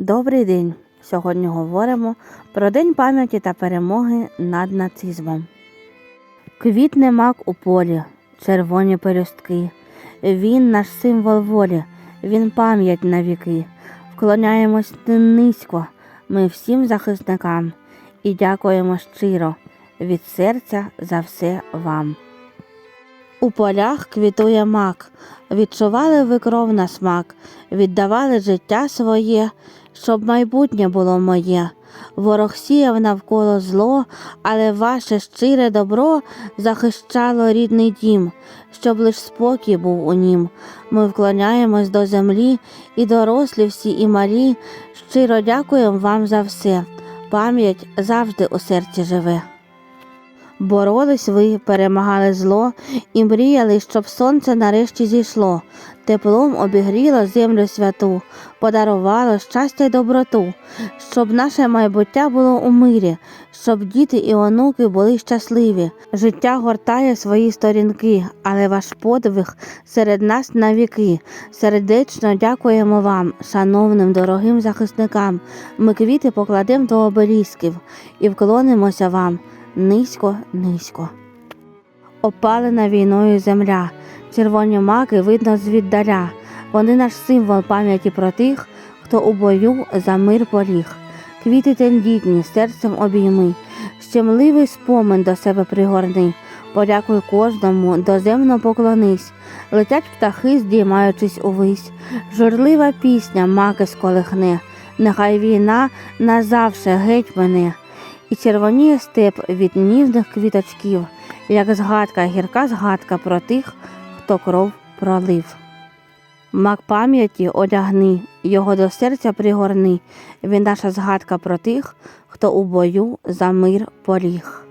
Добрий день! Сьогодні говоримо про День пам'яті та перемоги над нацизмом. Квітне мак у полі, червоні пелюстки. Він наш символ волі, він пам'ять на віки. Вклоняємось низько ми всім захисникам і дякуємо щиро від серця за все вам. У полях квітує мак, відчували ви кров на смак, віддавали життя своє, щоб майбутнє було моє. Ворог сіяв навколо зло, але ваше щире добро захищало рідний дім, щоб лиш спокій був у нім. Ми вклоняємось до землі, і дорослі всі, і малі. Щиро дякуємо вам за все. Пам'ять завжди у серці живе. Боролись ви, перемагали зло і мріяли, щоб сонце нарешті зійшло, теплом обігріло землю святу, подарувало щастя й доброту, щоб наше майбуття було у мирі, щоб діти і онуки були щасливі. Життя гортає свої сторінки, але ваш подвиг серед нас навіки. Сердечно дякуємо вам, шановним дорогим захисникам. Ми квіти покладемо до обелісків і вклонимося вам низько, низько. Опалена війною земля, червоні маки видно звіддаля. Вони наш символ пам'яті про тих, хто у бою за мир поліг. Квіти тендітні, серцем обійми, щемливий спомин до себе пригорни. Подякуй кожному, доземно поклонись. Летять птахи, здіймаючись увись. Журлива пісня маки сколихне. Нехай війна назавше геть мене і червоніє степ від ніжних квіточків, як згадка, гірка згадка про тих, хто кров пролив. Мак пам'яті одягни, його до серця пригорни, він наша згадка про тих, хто у бою за мир поліг.